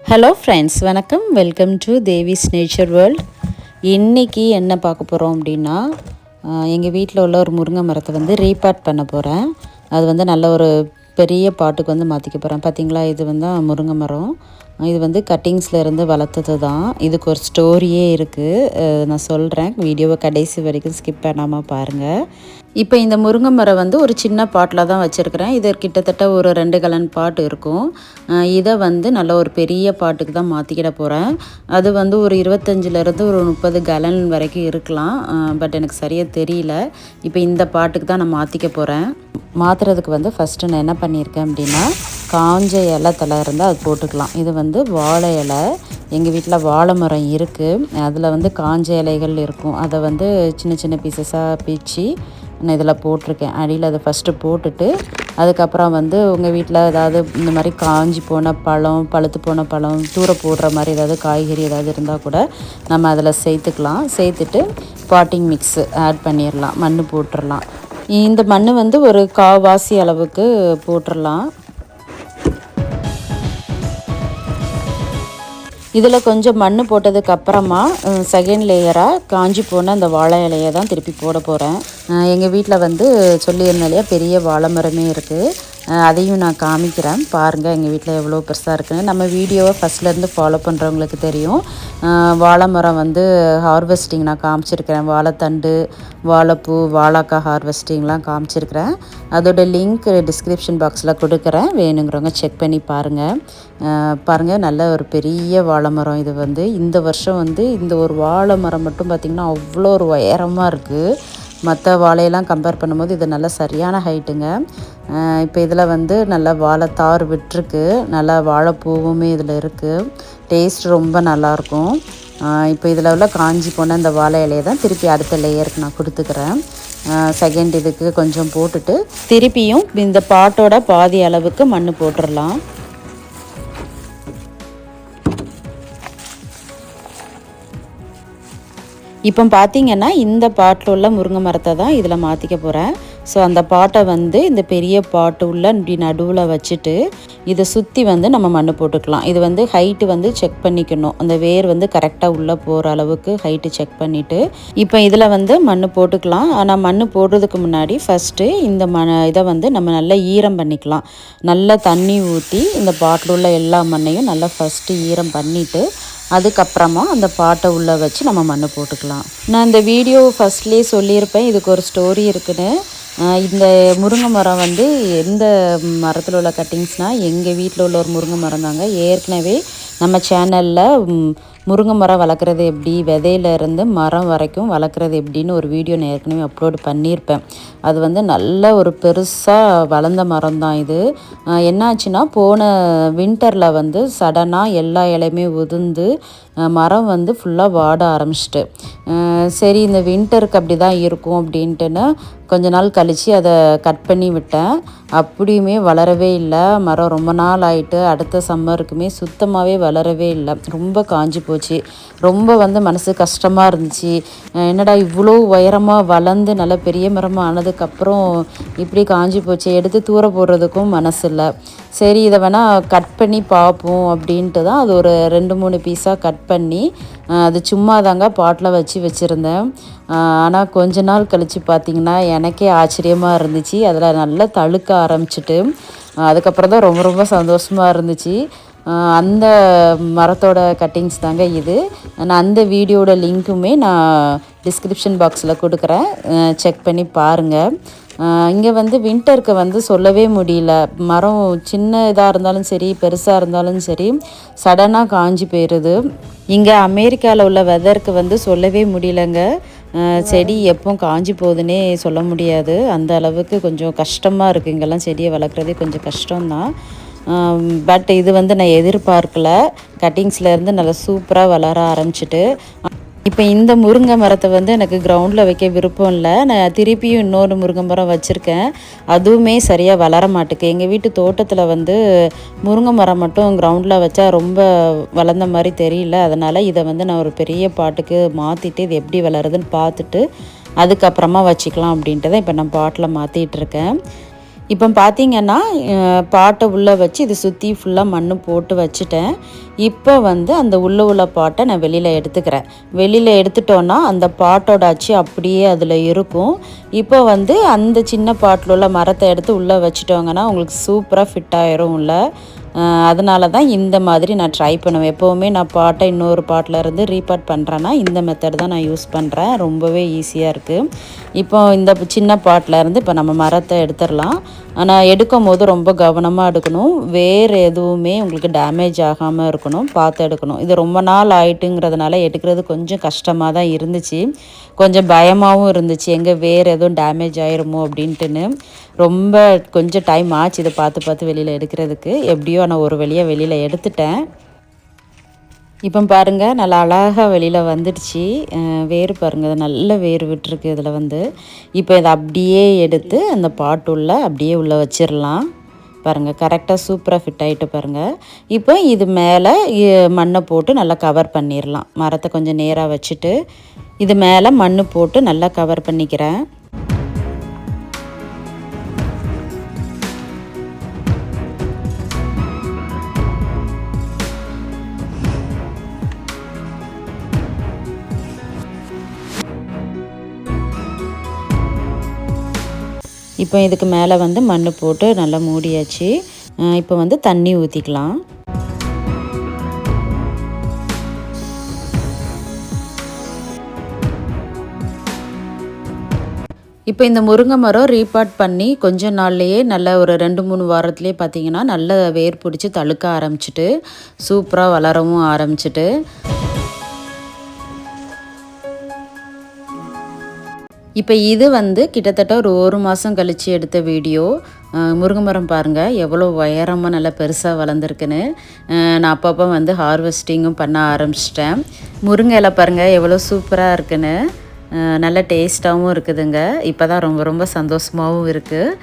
Hello friends வணக்கம். Welcome to Devi's nature world இன்றைக்கி என்ன பார்க்க போகிறோம் அப்படின்னா எங்கள் வீட்டில் உள்ள ஒரு முருங்கை மரத்தை வந்து ரீபார்ட் பண்ண போகிறேன் அது வந்து நல்ல ஒரு பெரிய பாட்டுக்கு வந்து மாற்றிக்க போகிறேன் பார்த்தீங்களா இது வந்து முருங்கை மரம். இது வந்து கட்டிங்ஸில் இருந்து வளர்த்தது தான். இதுக்கு ஒரு ஸ்டோரியே இருக்குது நான் சொல்கிறேன் வீடியோவை கடைசி வரைக்கும் ஸ்கிப் பண்ணாமல் பாருங்கள் இப்போ இந்த முருங்கை மரம் வந்து ஒரு சின்ன பாட்டில் தான் வச்சுருக்கிறேன். இது கிட்டத்தட்ட ஒரு ரெண்டு கலன் பாட்டு இருக்கும். இதை வந்து நல்ல ஒரு பெரிய பாட்டுக்கு தான் மாற்றிக்கிட போகிறேன் அது வந்து ஒரு இருபத்தஞ்சிலேருந்து ஒரு முப்பது கலன் வரைக்கும் இருக்கலாம். பட் எனக்கு சரியாக தெரியல. இப்போ இந்த பாட்டுக்கு தான் நான் மாற்றிக்க போகிறேன் மாற்றுறதுக்கு வந்து ஃபஸ்ட்டு நான் என்ன பண்ணியிருக்கேன் அப்படின்னா காஞ்ச இலை தலை இருந்தால் அது போட்டுக்கலாம். இது வந்து வாழை இலை. எங்கள் வீட்டில் வாழை மரம் இருக்குது அதில் வந்து காஞ்ச இலைகள் இருக்கும். அதை வந்து சின்ன சின்ன பீசஸாக பிச்சு நான் இதில் போட்டிருக்கேன். அடியில் அதை ஃபஸ்ட்டு போட்டுட்டு அதுக்கப்புறம் வந்து உங்கள் வீட்டில் ஏதாவது இந்த மாதிரி காஞ்சி போன பழம் பழுத்து போன பழம் தூர போடுற மாதிரி ஏதாவது காய்கறி ஏதாவது இருந்தால் கூட நம்ம அதில் சேர்த்துக்கலாம். சேர்த்துட்டு பாட்டிங் மிக்ஸு ஆட் பண்ணிடலாம் மண் போட்டுடலாம் இந்த மண் வந்து ஒரு காவாசி அளவுக்கு போட்டுடலாம் இதில் கொஞ்சம் மண் போட்டதுக்கு அப்புறமா செகண்ட் லேயராக காஞ்சி போன அந்த வாழை இலையை தான் திருப்பி போட போகிறேன் எங்கள் வீட்டில் வந்து சொல்லியிருந்தாலே பெரிய வாழை மரமே இருக்குது அதையும் நான் காமிக்கிறேன். பாருங்கள் எங்கள் வீட்டில் எவ்வளோ பெருசாக இருக்குன்னு. நம்ம வீடியோவை ஃபஸ்ட்லேருந்து ஃபாலோ பண்ணுறவங்களுக்கு தெரியும். வாழை மரம் வந்து ஹார்வெஸ்டிங் நான் காமிச்சிருக்கிறேன். வாழைத்தண்டு வாழைப்பூ வாழைக்காய் ஹார்வெஸ்டிங்லாம் காமிச்சிருக்கிறேன். அதோட லிங்க் டிஸ்கிரிப்ஷன் பாக்ஸில் கொடுக்குறேன். வேணுங்கிறவங்க செக் பண்ணி பாருங்கள் பாருங்கள் நல்ல ஒரு பெரிய வாழை மரம் இது வந்து. இந்த வருஷம் வந்து இந்த ஒரு வாழை மரம் மட்டும் பார்த்திங்கன்னா அவ்வளோ ஒரு உயரமாக இருக்குது மற்ற வாழையெல்லாம் கம்பேர் பண்ணும்போது இது நல்ல சரியான ஹைட்டுங்க இப்போ இதில் வந்து நல்லா வாழைத்தார் விட்டுருக்கு. நல்லா வாழைப்பூவுமே இதில் இருக்குது டேஸ்ட் ரொம்ப நல்லாயிருக்கும் இப்போ இதில் உள்ள காஞ்சி போன இந்த வாழை இலையை தான் திருப்பி அடுத்த லேயருக்கு நான் கொடுத்துக்கிறேன். செகண்ட் இதுக்கு கொஞ்சம் போட்டுட்டு திருப்பியும் இந்த பாட்டோட பாதி அளவுக்கு மண் போட்டுடலாம் இப்போ பார்த்தீங்கன்னா இந்த பாட்டில் உள்ள முருங்கை மரத்தை தான் இதில் மாற்றிக்க போகிறேன் ஸோ அந்த பாட்டை வந்து இந்த பெரிய பாட்டு உள்ள இப்படி நடுவில் வச்சுட்டு இதை சுற்றி வந்து நம்ம மண் போட்டுக்கலாம். இது வந்து ஹைட்டு வந்து செக் பண்ணிக்கணும். அந்த வேர் வந்து கரெக்டாக உள்ளே போகிற அளவுக்கு ஹைட்டு செக் பண்ணிவிட்டு இப்போ இதில் வந்து மண் போட்டுக்கலாம். ஆனால் மண் போடுறதுக்கு முன்னாடி ஃபஸ்ட்டு இந்த ம இதை வந்து நம்ம நல்லா ஈரம் பண்ணிக்கலாம். நல்லா தண்ணி ஊற்றி இந்த பாட்டில் உள்ள எல்லா மண்ணையும் நல்லா ஃபஸ்ட்டு ஈரம் பண்ணிவிட்டு அதுக்கப்புறமா அந்த பாட்டை உள்ளே வச்சு நம்ம மண் போட்டுக்கலாம். நான் இந்த வீடியோ ஃபஸ்ட்லேயே சொல்லியிருப்பேன். இதுக்கு ஒரு ஸ்டோரி இருக்குன்னு. இந்த முருங்கை மரம் வந்து எந்த மரத்தில் உள்ள கட்டிங்ஸ்னால் எங்கள் வீட்டில் உள்ள ஒரு முருங்கை மரம் தாங்க. ஏற்கனவே நம்ம சேனலில் முருங்கை மரம் வளர்க்குறது எப்படி விதையிலேருந்து மரம் வரைக்கும் வளர்க்குறது எப்படின்னு ஒரு வீடியோ நான் ஏற்கனவே அப்லோட் பண்ணியிருப்பேன். அது வந்து நல்ல ஒரு பெருசாக வளர்ந்த மரம் தான் இது. என்னாச்சுன்னா போன வின்டரில் வந்து சடனாக எல்லா இலையுமே உதிர்ந்து மரம் வந்து ஃபுல்லாக வாட ஆரம்பிச்சிட்டு. சரி இந்த வின்டருக்கு அப்படி தான் இருக்கும் அப்படின்ட்டுன்னு கொஞ்ச நாள் கழித்து அதை கட் பண்ணி விட்டேன். அப்படியுமே வளரவே இல்லை. மரம் ரொம்ப நாள் ஆயிட்டு அடுத்த சம்மருக்குமே சுத்தமாகவே வளரவே இல்லை. ரொம்ப காஞ்சி போச்சு. ரொம்ப வந்து மனசு கஷ்டமாக இருந்துச்சு. என்னடா இவ்வளோ உயரமாக வளர்ந்து நல்ல பெரிய மரமாக ஆனதுக்கப்புறம் இப்படி காஞ்சி போச்சு. எடுத்து தூர போடுறதுக்கும் மனசு இல்லை. சரி இதை வேணால் கட் பண்ணி பார்ப்போம் அப்படின்ட்டு தான் அது ஒரு ரெண்டு மூணு பீஸாக கட் பண்ணி அது சும்மா தாங்க பாட்டில் வச்சு வச்சுருந்தேன். ஆனால் கொஞ்ச நாள் கழித்து பார்த்திங்கன்னா எனக்கே ஆச்சரியமாக இருந்துச்சு. அதில் நல்லா தழுக்க ஆரம்பிச்சிட்டு அதுக்கப்புறம் தான் ரொம்ப ரொம்ப சந்தோஷமாக இருந்துச்சு. அந்த மரத்தோட கட்டிங்ஸ் தாங்க இது. நான் அந்த வீடியோட லிங்க்குமே நான் டிஸ்கிரிப்ஷன் பாக்ஸில் கொடுக்குறேன். செக் பண்ணி பாருங்கள் இங்கே வந்து வின்டருக்கு வந்து சொல்லவே முடியல. மரம் சின்ன இதாக இருந்தாலும் சரி பெருசாக இருந்தாலும் சரி சடனாக காஞ்சி போயிடுது இங்கே அமெரிக்காவில் உள்ள வெதருக்கு வந்து சொல்லவே முடியலங்க. செடி எப்போ காஞ்சி போகுதுன்னே சொல்ல முடியாது. அந்த அளவுக்கு கொஞ்சம் கஷ்டமாக இருக்குது இங்கெல்லாம் செடியை வளர்க்குறதே கொஞ்சம் கஷ்டம்தான். பட் இது வந்து நான் எதிர்பார்க்கல. கட்டிங்ஸில் இருந்து நல்லா சூப்பராக வளர ஆரம்பிச்சிட்டு இப்போ இந்த முருங்கை மரத்தை வந்து எனக்கு கிரவுண்டில் வைக்க விருப்பம் இல்லை. நான் திருப்பியும் இன்னொரு முருங்கை மரம் வச்சுருக்கேன். அதுவுமே சரியாக வளர மாட்டேக்கு. எங்கள் வீட்டு தோட்டத்தில் வந்து முருங்கை மரம் மட்டும் கிரவுண்டில் வச்சா ரொம்ப வளர்ந்த மாதிரி தெரியல. அதனால் இதை வந்து நான் ஒரு பெரிய பாட்டுக்கு மாற்றிட்டு இது எப்படி வளருதுன்னு பார்த்துட்டு அதுக்கப்புறமா வச்சுக்கலாம் அப்படின்ட்டு தான் இப்போ நான் பாட்டில் மாற்றிட்டுருக்கேன் இப்போ பார்த்தீங்கன்னா பாட்டை உள்ளே வச்சு இது சுற்றி ஃபுல்லாக மண் போட்டு வச்சுட்டேன். இப்போ வந்து அந்த உள்ள உள்ள பாட்டை நான் வெளியில் எடுத்துக்கிறேன். வெளியில் எடுத்துட்டோன்னா அந்த பாட்டோட அச்சு அப்படியே அதில் இருக்கும். இப்போ வந்து அந்த சின்ன பாட்டில் உள்ள மரத்தை எடுத்து உள்ளே வச்சுட்டோங்கன்னா உங்களுக்கு சூப்பராக ஃபிட் ஆயிரும் உள்ள அதனால தான் இந்த மாதிரி நான் ட்ரை பண்ணுவேன். எப்போவுமே நான் பாட்டை இன்னொரு பாட்டில் இருந்து ரீபாட் பண்ணுறேன்னா இந்த மெத்தட் தான் நான் யூஸ் பண்ணுறேன் ரொம்பவே ஈஸியாக இருக்குது இப்போ இந்த சின்ன பாட்டில் இருந்து இப்போ நம்ம மரத்தை எடுத்துடலாம். ஆனால் எடுக்கும் போது ரொம்ப கவனமாக எடுக்கணும். வேறு எதுவுமே உங்களுக்கு டேமேஜ் ஆகாமல் இருக்கணும். பார்த்து எடுக்கணும். இது ரொம்ப நாள் ஆயிட்டுங்கிறதுனால எடுக்கிறது கொஞ்சம் கஷ்டமாக தான் இருந்துச்சு. கொஞ்சம் பயமாகவும் இருந்துச்சு. எங்கே வேறு எதுவும் டேமேஜ் ஆயிருமோ அப்படின்ட்டுன்னு. ரொம்ப கொஞ்சம் டைம் ஆச்சு இதை பார்த்து பார்த்து வெளியில் எடுக்கிறதுக்கு. எப்படியோ நான் ஒரு வழியாக வெளியில் எடுத்துட்டேன். இப்போ பாருங்கள் நல்லா அழகாக வெளியில் வந்துடுச்சு. வேறு வேர் நல்ல வேர் விட்டுருக்கு இதில் வந்து. இப்போ இதை அப்படியே எடுத்து அந்த பாட்டுள்ள அப்படியே உள்ளே வச்சிடலாம் பாருங்கள் கரெக்டாக சூப்பராக ஃபிட் ஆகிட்டு பாருங்கள் இப்போ இது மேலே மண்ணை போட்டு நல்லா கவர் பண்ணிடலாம் மரத்தை கொஞ்சம் நேராக வச்சுட்டு இது மேலே மண் போட்டு நல்லா கவர் பண்ணிக்கிறேன். இப்போ இதுக்கு மேலே வந்து மண் போட்டு நல்லா மூடியாச்சு. இப்போ வந்து தண்ணி ஊற்றிக்கலாம் இப்போ இந்த முருங்கை மரம் ரீபாட் பண்ணி கொஞ்ச நாள்லையே நல்ல ஒரு ரெண்டு மூணு வாரத்துலேயே பார்த்தீங்கன்னா நல்ல வேர் பிடிச்சி தழுக்க ஆரம்பிச்சிட்டு சூப்பராக வளரவும் ஆரம்பிச்சிட்டு. இப்போ இது வந்து கிட்டத்தட்ட ஒரு ஒரு மாதம் கழித்து எடுத்த வீடியோ. முருங்கை மரம் பாருங்கள் எவ்வளோ உயரமாக நல்லா பெருசாக வளர்ந்துருக்குன்னு. நான் அப்பப்போ வந்து ஹார்வெஸ்டிங்கும் பண்ண ஆரம்பிச்சிட்டேன். முருங்கை இலை பாருங்கள் எவ்வளோ சூப்பராக இருக்குன்னு. நல்ல டேஸ்ட்டாகவும் இருக்குதுங்க. இப்போ தான் ரொம்ப ரொம்ப சந்தோஷமாகவும் இருக்குது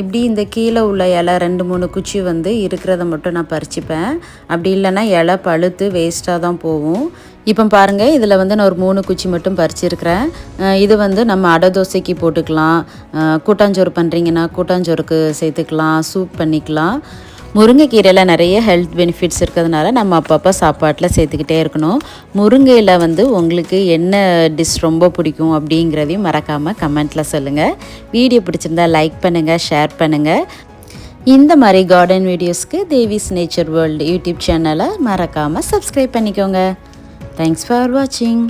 இப்படி இந்த கீழே உள்ள இலை ரெண்டு மூணு குச்சி வந்து இருக்கிறத மட்டும் நான் பறிச்சுப்பேன். அப்படி இல்லைன்னா இலை பழுத்து வேஸ்ட்டாக தான் போகும். இப்போ பாருங்கள் இதில் வந்து நான் ஒரு மூணு குச்சி மட்டும் பறிச்சிருக்கிறேன். இது வந்து நம்ம அடை தோசைக்கு போட்டுக்கலாம். கூட்டாஞ்சோறு பண்ணுறீங்கன்னா கூட்டாஞ்சோறுக்கு சேர்த்துக்கலாம் சூப் பண்ணிக்கலாம். முருங்கைக்கீரையில் நிறைய ஹெல்த் பெனிஃபிட்ஸ் இருக்கிறதுனால நம்ம அப்பப்போ சாப்பாட்டில் சேர்த்துக்கிட்டே இருக்கணும். முருங்கையில் வந்து உங்களுக்கு என்ன டிஷ் ரொம்ப பிடிக்கும் அப்படிங்கிறதையும் மறக்காமல் கமெண்ட்டில் சொல்லுங்கள் வீடியோ பிடிச்சிருந்தா லைக் பண்ணுங்கள் ஷேர் பண்ணுங்கள் இந்த மாதிரி கார்டன் வீடியோஸ்க்கு தேவிஸ் நேச்சர் வேர்ல்டு யூடியூப் சேனலை மறக்காமல் சப்ஸ்கிரைப் பண்ணிக்கோங்க. தேங்க்ஸ் ஃபார் வாட்சிங்